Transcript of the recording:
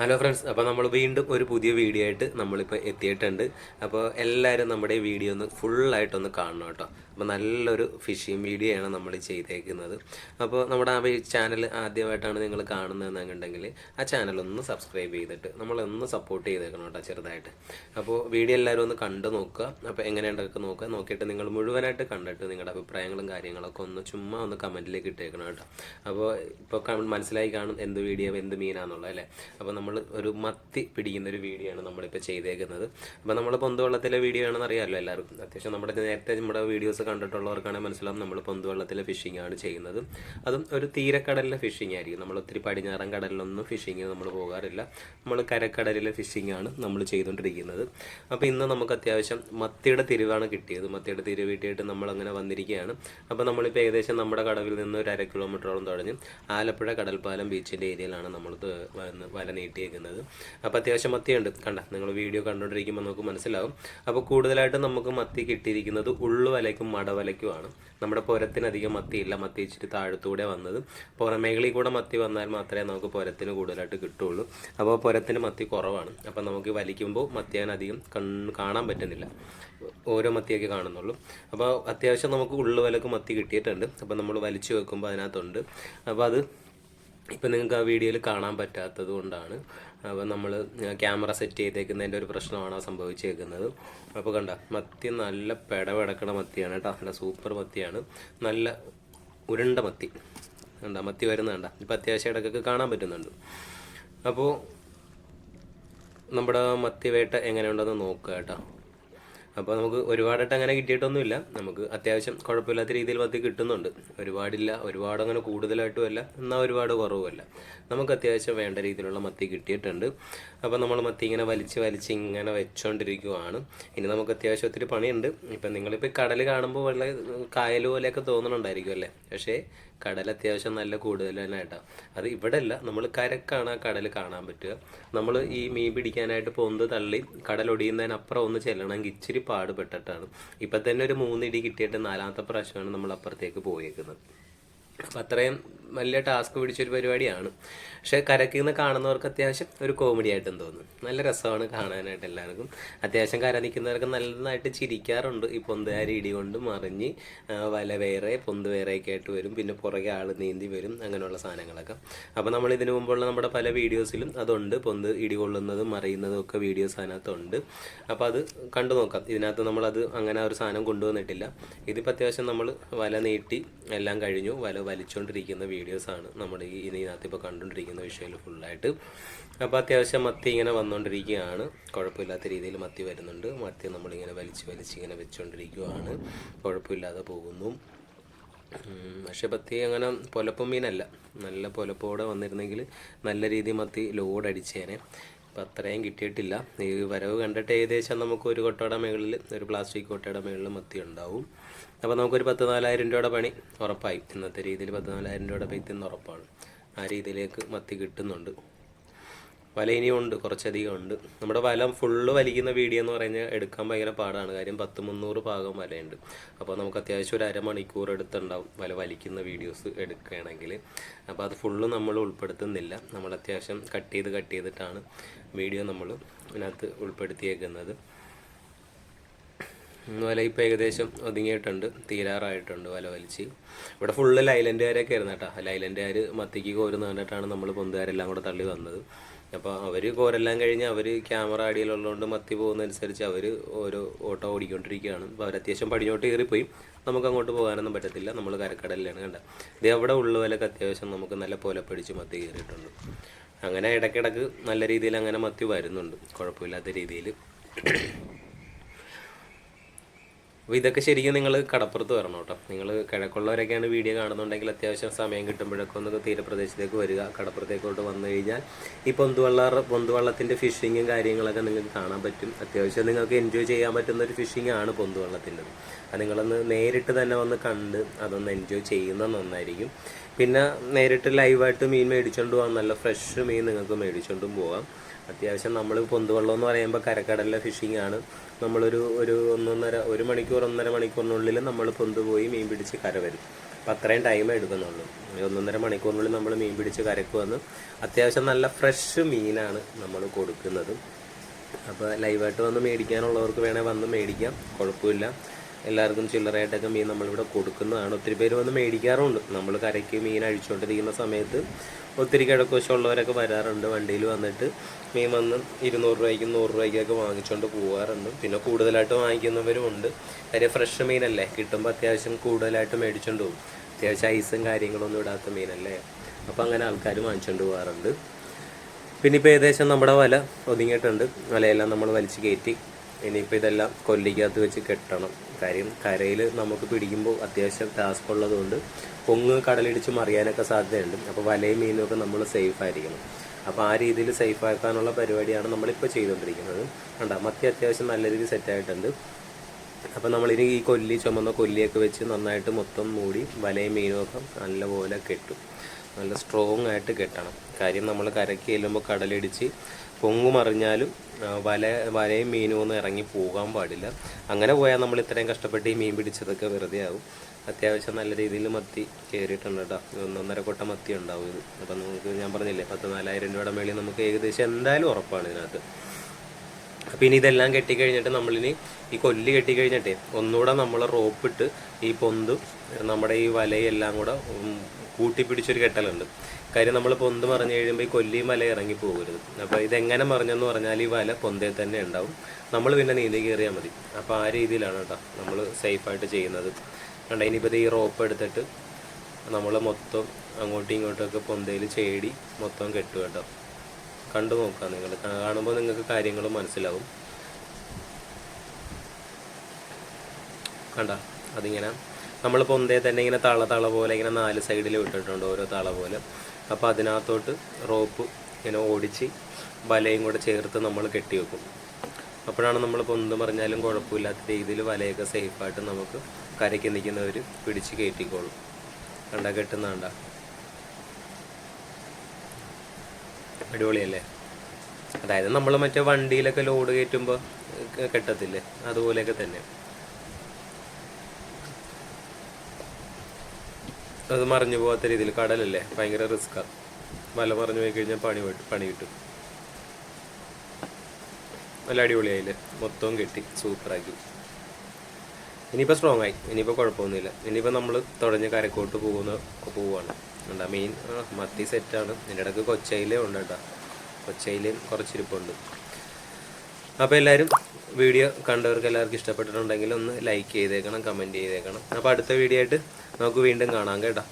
Hello friends അപ്പോൾ നമ്മൾ വീണ്ടും ഒരു പുതിയ വീഡിയോ ആയിട്ട് നമ്മളിപ്പോൾ എത്തിയിട്ടുണ്ട്. അപ്പോൾ എല്ലാവരും നമ്മുടെ വീഡിയോ ഒന്ന് ഫുള്ളായിട്ടൊന്ന് കാണണം കേട്ടോ. അപ്പോൾ നല്ലൊരു ഫിഷിംഗ് വീഡിയോ ആണ് നമ്മൾ ചെയ്തേക്കുന്നത്. അപ്പോൾ നമ്മുടെ ആ ചാനൽ ആദ്യമായിട്ടാണ് നിങ്ങൾ കാണുന്നതെന്നുണ്ടെങ്കിൽ ആ ചാനൽ ഒന്ന് സബ്സ്ക്രൈബ് ചെയ്തിട്ട് നമ്മളൊന്ന് സപ്പോർട്ട് ചെയ്തേക്കണം കേട്ടോ ചെറുതായിട്ട്. അപ്പോൾ വീഡിയോ എല്ലാവരും ഒന്ന് കണ്ടു നോക്കുക. അപ്പോൾ എങ്ങനെയുണ്ടൊക്കെ നോക്കുക. നോക്കിയിട്ട് നിങ്ങൾ മുഴുവനായിട്ട് കണ്ടിട്ട് നിങ്ങളുടെ അഭിപ്രായങ്ങളും കാര്യങ്ങളൊക്കെ ഒന്ന് ചുമ്മാ ഒന്ന് കമന്റിലേക്ക് ഇട്ടേക്കണം കേട്ടോ. അപ്പോൾ ഇപ്പോൾ മനസ്സിലായി കാണും എന്ത് വീഡിയോ എന്ത് മീനാന്നുള്ളത് അല്ലേ? അപ്പോൾ നമ്മൾ ഒരു മത്തി പിടിക്കുന്ന ഒരു വീഡിയോ ആണ് നമ്മളിപ്പോൾ ചെയ്തേക്കുന്നത്. അപ്പോൾ നമ്മൾ പൊന്തുവെള്ളത്തിലെ വീഡിയോ ആണെന്ന് അറിയാമല്ലോ എല്ലാവർക്കും. അത്യാവശ്യം നമ്മുടെ നേരത്തെ നമ്മുടെ വീഡിയോസ് കണ്ടിട്ടുള്ളവർക്കാണെങ്കിൽ മനസ്സിലാവും നമ്മൾ പൊന്തുവെള്ളത്തിലെ ഫിഷിംഗ് ആണ് ചെയ്യുന്നത്. അതും ഒരു തീരക്കടലിലെ ഫിഷിംഗ് ആയിരിക്കും. നമ്മൾ ഒത്തിരി പടിഞ്ഞാറൻ കടലിലൊന്നും ഫിഷിങ്ങിന് നമ്മൾ പോകാറില്ല. നമ്മൾ കരക്കടലിലെ ഫിഷിംഗ് ആണ് നമ്മൾ ചെയ്തുകൊണ്ടിരിക്കുന്നത്. അപ്പോൾ ഇന്ന് നമുക്ക് അത്യാവശ്യം മത്തിയുടെ തിരിവാണ് കിട്ടിയത്. മത്തിയുടെ തിരിവ് കിട്ടിയിട്ട് നമ്മളങ്ങനെ വന്നിരിക്കുകയാണ്. അപ്പോൾ നമ്മളിപ്പോൾ ഏകദേശം നമ്മുടെ കടവിൽ നിന്ന് ഒരു അര കിലോമീറ്ററോളം തുടങ്ങി ആലപ്പുഴ കടൽപ്പാലം ബീച്ചിന്റെ ഏരിയയിലാണ് നമ്മൾ വല വല നീട്ടിയേക്കുന്നത് അപ്പോൾ അത്യാവശ്യം മത്തിയുണ്ട്. കണ്ട നിങ്ങൾ വീഡിയോ കണ്ടുകൊണ്ടിരിക്കുമ്പോൾ നമുക്ക് മനസ്സിലാവും. അപ്പോൾ കൂടുതലായിട്ടും നമുക്ക് മത്തി കിട്ടിയിരിക്കുന്നത് ഉള്ളുവലയ്ക്കും മടവലയ്ക്കുമാണ്. നമ്മുടെ പുരത്തിനധികം മത്തിയില്ല. മത്തി ഇച്ചിരി താഴത്തൂടെ വന്നത്. പുറമേകളിൽ കൂടെ മത്തി വന്നാൽ മാത്രമേ നമുക്ക് പുരത്തിന് കൂടുതലായിട്ട് കിട്ടുള്ളൂ. അപ്പോൾ പുരത്തിന് മത്തി കുറവാണ്. അപ്പോൾ നമുക്ക് വലിക്കുമ്പോൾ മത്തിയാൻ അധികം കാണാൻ പറ്റുന്നില്ല. ഓരോ മത്തിയൊക്കെ കാണുന്നുള്ളൂ. അപ്പോൾ അത്യാവശ്യം നമുക്ക് ഉള്ളുവലക്ക് മത്തി കിട്ടിയിട്ടുണ്ട്. അപ്പോൾ നമ്മൾ വലിച്ചു വെക്കുമ്പോൾ അതിനകത്തുണ്ട്. അപ്പോൾ അത് ഇപ്പം നിങ്ങൾക്ക് ആ വീഡിയോയിൽ കാണാൻ പറ്റാത്തത് കൊണ്ടാണ്. അപ്പോൾ നമ്മൾ ക്യാമറ സെറ്റ് ചെയ്തേക്കുന്നതിന്റെ ഒരു പ്രശ്നമാണ് സംഭവിച്ചേക്കുന്നത്. അപ്പോൾ കണ്ട മത്തി നല്ല പെടപെടക്കണ മത്തിയാണ് കേട്ടോ. നല്ല സൂപ്പർ മത്തിയാണ്. നല്ല ഉരുണ്ട മത്തി. കണ്ട മത്തി വരുന്ന കണ്ട. ഇപ്പം അത്യാവശ്യം ഇടയ്ക്കൊക്കെ കാണാൻ പറ്റുന്നുണ്ട്. അപ്പോൾ നമ്മുടെ മത്തി വേട്ട എങ്ങനെയുണ്ടെന്ന് നോക്കുക കേട്ടോ. അപ്പോൾ നമുക്ക് ഒരുപാടായിട്ട് അങ്ങനെ കിട്ടിയിട്ടൊന്നുമില്ല. നമുക്ക് അത്യാവശ്യം കുഴപ്പമില്ലാത്ത രീതിയിൽ പത്തി കിട്ടുന്നുണ്ട്. ഒരുപാടില്ല ഒരുപാട് അങ്ങനെ കൂടുതലായിട്ടും അല്ല. എന്നാൽ ഒരുപാട് കുറവുമല്ല. നമുക്ക് അത്യാവശ്യം വേണ്ട രീതിയിലുള്ള മത്തി കിട്ടിയിട്ടുണ്ട്. അപ്പോൾ നമ്മൾ മത്തി ഇങ്ങനെ വലിച്ച് വലിച്ച് ഇങ്ങനെ വെച്ചുകൊണ്ടിരിക്കുവാണ് ഇനി നമുക്ക് അത്യാവശ്യം ഒത്തിരി പണിയുണ്ട്. ഇപ്പം നിങ്ങളിപ്പോൾ കടൽ കാണുമ്പോൾ വളരെ കായൽ പോലെയൊക്കെ തോന്നണുണ്ടായിരിക്കും അല്ലേ? പക്ഷേ കടൽ അത്യാവശ്യം നല്ല കൂടുതൽ തന്നെ കേട്ടോ. അത് ഇവിടെ അല്ല നമ്മൾ കരക്കാണ് ആ കടൽ കാണാൻ പറ്റുക. നമ്മൾ ഈ മീൻ പിടിക്കാനായിട്ട് പോകുന്നത് തള്ളി കടലൊടിയുന്നതിനപ്പുറം ഒന്ന് ചെല്ലണമെങ്കിൽ ഇച്ചിരി പാടുപെട്ടിട്ടാണ്. ഇപ്പം തന്നെ ഒരു മൂന്നിടി കിട്ടിയിട്ട് നാലാമത്തെ പ്രാവശ്യമാണ് നമ്മൾ അപ്പുറത്തേക്ക് പോയേക്കുന്നത്. അപ്പം അത്രയും വലിയ ടാസ്ക് പിടിച്ചൊരു പരിപാടിയാണ്. പക്ഷേ കരക്കിൽ നിന്ന് കാണുന്നവർക്ക് അത്യാവശ്യം ഒരു കോമഡി ആയിട്ടും തോന്നും. നല്ല രസമാണ് കാണാനായിട്ട് എല്ലാവർക്കും. അത്യാവശ്യം കര നിൽക്കുന്നവർക്ക് നല്ലതായിട്ട് ചിരിക്കാറുണ്ട്. ഈ പൊന്തുകാരി ഇടി കൊണ്ട് മറിഞ്ഞ് വല വേറെ പൊന്ത് വേറെയൊക്കെ ആയിട്ട് വരും. പിന്നെ പുറകെ ആൾ നീന്തി വരും. അങ്ങനെയുള്ള സാധനങ്ങളൊക്കെ. അപ്പോൾ നമ്മൾ ഇതിനു മുമ്പുള്ള നമ്മുടെ പല വീഡിയോസിലും അതുണ്ട്. പൊന്ത് ഇടി കൊള്ളുന്നതും മറിയുന്നതും ഒക്കെ വീഡിയോസ് അതിനകത്തുണ്ട്. അപ്പോൾ അത് കണ്ടു നോക്കാം. ഇതിനകത്ത് നമ്മളത് അങ്ങനെ ഒരു സാധനം കൊണ്ടുവന്നിട്ടില്ല. ഇതിപ്പോൾ അത്യാവശ്യം നമ്മൾ വല നീട്ടി എല്ലാം കഴിഞ്ഞു. വല വലിച്ചുകൊണ്ടിരിക്കുന്ന വീഡിയോസാണ് നമ്മുടെ ഈ ഇതിനകത്ത് ഇപ്പോൾ കണ്ടുകൊണ്ടിരിക്കുന്ന വിഷയത്തിൽ ഫുള്ളായിട്ട് അപ്പോൾ അത്യാവശ്യം മത്തി ഇങ്ങനെ വന്നുകൊണ്ടിരിക്കുകയാണ് കുഴപ്പമില്ലാത്ത രീതിയിൽ മത്തി വരുന്നുണ്ട്. മത്തി നമ്മളിങ്ങനെ വലിച്ച് വലിച്ച് ഇങ്ങനെ വെച്ചുകൊണ്ടിരിക്കുകയാണ് കുഴപ്പമില്ലാതെ പോകുന്നു. പക്ഷെ മത്തി അങ്ങനെ പൊലപ്പം മീനല്ല. നല്ല പൊലപ്പോടെ വന്നിരുന്നെങ്കിൽ നല്ല രീതിയിൽ മത്തി ലോഡ് അടിച്ചേനെ. അപ്പം അത്രയും കിട്ടിയിട്ടില്ല. ഈ വരവ് കണ്ടിട്ട് ഏകദേശം നമുക്ക് ഒരു കൊട്ടയുടെ മുകളിൽ ഒരു പ്ലാസ്റ്റിക് കൊട്ടയുടെ മുകളിൽ മത്തി ഉണ്ടാവും. അപ്പോൾ നമുക്കൊരു പത്ത് നാലായിരം രൂപയുടെ പണി ഉറപ്പായി. ഇന്നത്തെ രീതിയിൽ പത്ത് നാലായിരം രൂപയുടെ പൈത്തിന്ന് ഉറപ്പാണ്. ആ രീതിയിലേക്ക് മത്തി കിട്ടുന്നുണ്ട്. വല ഇനിയും ഉണ്ട് കുറച്ചധികം ഉണ്ട് നമ്മുടെ വല ഫുള്ള് വലിക്കുന്ന വീഡിയോ എന്ന് പറഞ്ഞാൽ എടുക്കാൻ ഭയങ്കര പാടാണ്. കാര്യം പത്ത് മുന്നൂറ് ഭാഗം വലയുണ്ട്. അപ്പോൾ നമുക്ക് അത്യാവശ്യം ഒരു അരമണിക്കൂർ എടുത്തുണ്ടാവും വല വലിക്കുന്ന വീഡിയോസ് എടുക്കുകയാണെങ്കിൽ. അപ്പോൾ അത് ഫുള്ള് നമ്മൾ ഉൾപ്പെടുത്തുന്നില്ല. നമ്മൾ അത്യാവശ്യം കട്ട് ചെയ്ത് കട്ട് ചെയ്തിട്ടാണ് വീഡിയോ നമ്മൾ ഇതിനകത്ത് ഉൾപ്പെടുത്തിയേക്കുന്നത്. വല ഇപ്പോൾ ഏകദേശം ഒതുങ്ങിയിട്ടുണ്ട്. തീരാറായിട്ടുണ്ട് വല വലിച്ച്. ഇവിടെ ഫുള്ള് ലൈലൻഡുകാരൊക്കെ ആയിരുന്നു കേട്ടോ. ലൈലൻഡുകാർ മത്തിക്ക് കോരുന്ന കണ്ടിട്ടാണ് നമ്മൾ പൊന്തുകാരെല്ലാം കൂടെ തള്ളി വന്നത്. അപ്പോൾ അവർ കോരെല്ലാം കഴിഞ്ഞ് അവർ ക്യാമറ അടിയിലുള്ളതുകൊണ്ട് മത്തി പോകുന്നതനുസരിച്ച് അവർ ഓരോ ഓട്ടോ ഓടിക്കൊണ്ടിരിക്കുകയാണ്. അപ്പോൾ അവർ അത്യാവശ്യം പടിഞ്ഞോട്ട് കയറിപ്പോയി. നമുക്ക് അങ്ങോട്ട് പോകാനൊന്നും പറ്റത്തില്ല. നമ്മൾ കരക്കടലിലാണ് കണ്ട ഇത് അവിടെ ഉള്ളവരൊക്കെ അത്യാവശ്യം നമുക്ക് നല്ല പോലെ പിടിച്ച് മത്തി കയറിയിട്ടുണ്ട്. അങ്ങനെ ഇടയ്ക്കിടയ്ക്ക് നല്ല രീതിയിൽ അങ്ങനെ മത്തി വരുന്നുണ്ട്. കുഴപ്പമില്ലാത്ത രീതിയിൽ. അപ്പോൾ ഇതൊക്കെ ശരിക്കും നിങ്ങൾ കടപ്പുറത്ത് വരണം കേട്ടോ. നിങ്ങൾ കിഴക്കുള്ളവരൊക്കെയാണ് വീഡിയോ കാണുന്നുണ്ടെങ്കിൽ അത്യാവശ്യം സമയം കിട്ടുമ്പോഴൊക്കെ ഒന്ന് തീരപ്രദേശത്തേക്ക് വരിക. കടപ്പുറത്തേക്കോട്ട് വന്നു കഴിഞ്ഞാൽ ഈ പൊന്തുവള്ള പൊന്തുവള്ളത്തിന്റെ ഫിഷിങ്ങും കാര്യങ്ങളൊക്കെ നിങ്ങൾക്ക് കാണാൻ പറ്റും. അത്യാവശ്യം നിങ്ങൾക്ക് എൻജോയ് ചെയ്യാൻ പറ്റുന്ന ഒരു ഫിഷിംഗ് ആണ് പൊന്തുവള്ളത്തിന്റെത്. അത് നിങ്ങളൊന്ന് നേരിട്ട് തന്നെ വന്ന് കണ്ട് അതൊന്ന് എൻജോയ് ചെയ്യുന്നത് നന്നായിരിക്കും. പിന്നെ നേരിട്ട് ലൈവായിട്ട് മീൻ മേടിച്ചുകൊണ്ട് പോകാം നല്ല ഫ്രഷ് മീൻ നിങ്ങൾക്ക് മേടിച്ചുകൊണ്ടും പോകാം അത്യാവശ്യം നമ്മൾ പൊന്തുവള്ളം എന്ന് പറയുമ്പോൾ കരക്കടലിലെ ഫിഷിംഗ് ആണ്. നമ്മളൊരു ഒരു ഒന്നൊന്നര ഒരു മണിക്കൂർ ഒന്നര മണിക്കൂറിനുള്ളിൽ നമ്മൾ പൊന്തുപോയി മീൻ പിടിച്ച് കര വരും അപ്പം അത്രയും ടൈം എടുക്കുന്നുള്ളൂ. ഒന്നൊന്നര മണിക്കൂറിനുള്ളിൽ നമ്മൾ മീൻ പിടിച്ച് കരക്ക് വന്ന് അത്യാവശ്യം നല്ല ഫ്രഷ് മീനാണ് നമ്മൾ കൊടുക്കുന്നത്. അപ്പോൾ ലൈവായിട്ട് വന്ന് മേടിക്കാനുള്ളവർക്ക് വേണേൽ വന്ന് മേടിക്കാം. കുഴപ്പമില്ല. എല്ലാവർക്കും ചില്ലറയായിട്ടൊക്കെ മീൻ നമ്മളിവിടെ കൊടുക്കുന്നതാണ്. ഒത്തിരി പേര് വന്ന് മേടിക്കാറുണ്ട്. നമ്മൾ കരയ്ക്ക് മീൻ അഴിച്ചുകൊണ്ടിരിക്കുന്ന സമയത്ത് ഒത്തിരി കിഴക്കുവശമുള്ളവരൊക്കെ വരാറുണ്ട്. വണ്ടിയിൽ വന്നിട്ട് മീൻ വന്ന് ഇരുന്നൂറ് രൂപയ്ക്കും നൂറ് രൂപയ്ക്കൊക്കെ വാങ്ങിച്ചുകൊണ്ട് പോകാറുണ്ട് പിന്നെ കൂടുതലായിട്ട് വാങ്ങിക്കുന്നവരും ഉണ്ട്. കാര്യം ഫ്രഷ് മീനല്ലേ. കിട്ടുമ്പോൾ അത്യാവശ്യം കൂടുതലായിട്ട് മേടിച്ചുകൊണ്ട് പോകും. അത്യാവശ്യം ഐസും കാര്യങ്ങളൊന്നും ഇടാത്ത മീനല്ലേ. അപ്പോൾ അങ്ങനെ ആൾക്കാർ വാങ്ങിച്ചുകൊണ്ട് പോകാറുണ്ട് പിന്നെ ഇപ്പോൾ ഏകദേശം നമ്മുടെ വല ഒതുങ്ങിയിട്ടുണ്ട്. വലയെല്ലാം നമ്മൾ വലിച്ച് കയറ്റി ഇനിയിപ്പോൾ ഇതെല്ലാം കൊല്ലിക്കകത്ത് വെച്ച് കെട്ടണം. കാര്യം കരയിൽ നമുക്ക് പിടിക്കുമ്പോൾ അത്യാവശ്യം ടാസ്ക് ഉള്ളതുകൊണ്ട് പൊങ്ങ് കടലിടിച്ച് മറിയാനൊക്കെ സാധ്യതയുണ്ട്. അപ്പോൾ വലയും മീനും ഒക്കെ നമ്മൾ സേഫ് ആയിരിക്കണം. അപ്പോൾ ആ രീതിയിൽ സേഫ് ആക്കാനുള്ള പരിപാടിയാണ് നമ്മളിപ്പോൾ ചെയ്തുകൊണ്ടിരിക്കുന്നത് കണ്ടാ? മത്തി അത്യാവശ്യം നല്ല രീതിയിൽ സെറ്റായിട്ടുണ്ട് അപ്പോൾ നമ്മളിനി ഈ കൊല്ലി ചുമന്ന കൊല്ലിയൊക്കെ വെച്ച് നന്നായിട്ട് മൊത്തം മൂടി വലയും മീനും ഒക്കെ നല്ലപോലെ കെട്ടും. നല്ല സ്ട്രോങ് ആയിട്ട് കെട്ടണം. കാര്യം നമ്മൾ കരയ്ക്ക് ചെല്ലുമ്പോൾ കടലിടിച്ച് പൊങ്ങുമറിഞ്ഞാലും വല വലയും മീനും ഒന്നും ഇറങ്ങി പോകാൻ പാടില്ല. അങ്ങനെ പോയാൽ നമ്മൾ ഇത്രയും കഷ്ടപ്പെട്ട് ഈ മീൻ പിടിച്ചതൊക്കെ വെറുതെ ആവും. അത്യാവശ്യം നല്ല രീതിയിൽ മത്തി കയറിയിട്ടുണ്ട് കേട്ടോ. ഒന്നൊന്നര കൊട്ട മത്തി ഉണ്ടാവും ഇത്. അപ്പം നമുക്ക് ഞാൻ പറഞ്ഞില്ലേ പത്ത് നാലായിരം രൂപയുടെ മേളിൽ നമുക്ക് ഏകദേശം എന്തായാലും ഉറപ്പാണ് ഇതിനകത്ത്. അപ്പം ഇനി ഇതെല്ലാം കെട്ടിക്കഴിഞ്ഞിട്ട് നമ്മളിനി ഈ കൊല്ലി കെട്ടിക്കഴിഞ്ഞിട്ടേ ഒന്നുകൂടെ നമ്മൾ റോപ്പിട്ട് ഈ പൊന്തും നമ്മുടെ ഈ വലയെല്ലാം കൂടെ കൂട്ടിപ്പിടിച്ചൊരു കെട്ടലുണ്ട്. കാര്യം നമ്മൾ പൊന്ത് മറിഞ്ഞു കഴിയുമ്പോൾ ഈ കൊല്ലി മല ഇറങ്ങി പോകരുത്. അപ്പോൾ ഇതെങ്ങനെ മറിഞ്ഞെന്ന് പറഞ്ഞാൽ ഈ വല പൊന്തേ തന്നെ ഉണ്ടാവും. നമ്മൾ പിന്നെ നീന്തി കയറിയാൽ മതി. അപ്പോൾ ആ രീതിയിലാണ് കേട്ടോ നമ്മൾ സേഫായിട്ട് ചെയ്യുന്നത്. കണ്ട ഇനിയിപ്പോൾ ഈ റോപ്പ് എടുത്തിട്ട് നമ്മൾ മൊത്തം അങ്ങോട്ടും ഇങ്ങോട്ടും ഒക്കെ പൊന്തയിൽ ചേടി മൊത്തം കെട്ടു കേട്ടോ. കണ്ടു നോക്കാം നിങ്ങൾ. കാണുമ്പോൾ നിങ്ങൾക്ക് കാര്യങ്ങൾ മനസ്സിലാവും. കണ്ട അതിങ്ങനെ നമ്മൾ പൊന്തേ തന്നെ ഇങ്ങനെ തള തള പോലെ ഇങ്ങനെ നാല് സൈഡിൽ വിട്ടിട്ടുണ്ട് ഓരോ തള പോലെ. അപ്പോൾ അതിനകത്തോട്ട് റോപ്പ് ഇങ്ങനെ ഓടിച്ച് വലയും കൂടെ ചേർത്ത് നമ്മൾ കെട്ടി വെക്കും. അപ്പോഴാണ് നമ്മൾ പൊന്ത് പറഞ്ഞാലും കുഴപ്പമില്ലാത്ത രീതിയിൽ വലയൊക്കെ സേഫായിട്ട് നമുക്ക് കരയ്ക്ക് നിൽക്കുന്നവർ പിടിച്ച് കയറ്റിക്കോളും. കണ്ട കെട്ടുന്നാണ്ട അടിപൊളിയല്ലേ? അതായത് നമ്മൾ മറ്റേ വണ്ടിയിലൊക്കെ ലോഡ് കയറ്റുമ്പോൾ കെട്ടത്തില്ലേ? അതുപോലെയൊക്കെ തന്നെ. അത് മറിഞ്ഞു പോകാത്ത രീതിയിൽ കടലല്ലേ? ഭയങ്കര റിസ്ക്കാണ് മല മറിഞ്ഞു പോയി കഴിഞ്ഞാൽ പണി പണി കിട്ടും. നല്ല അടിപൊളിയായില്ലേ? മൊത്തവും കെട്ടി. സൂപ്പറാക്കി. ഇനിയിപ്പോൾ സ്ട്രോങ് ആയി. ഇനിയിപ്പോൾ കുഴപ്പമൊന്നുമില്ല. ഇനിയിപ്പോൾ നമ്മൾ തുടഞ്ഞ് കരക്കോട്ട് പോകുന്ന പോവുകയാണ് എന്താ മെയിൻ മത്തി സെറ്റാണ് ഇതിന്റെ ഇടയ്ക്ക് കൊച്ചയിലേ ഉണ്ട് കേട്ടോ. കൊച്ചയിലും കുറച്ചിരിപ്പുണ്ട്. അപ്പോൾ എല്ലാവരും വീഡിയോ കണ്ടവർക്ക് എല്ലാവർക്കും ഇഷ്ടപ്പെട്ടിട്ടുണ്ടെങ്കിൽ ഒന്ന് ലൈക്ക് ചെയ്തേക്കണം കമന്റ് ചെയ്തേക്കണം. അപ്പോൾ അടുത്ത വീഡിയോ ആയിട്ട് നമുക്ക് വീണ്ടും കാണാം കേട്ടോ.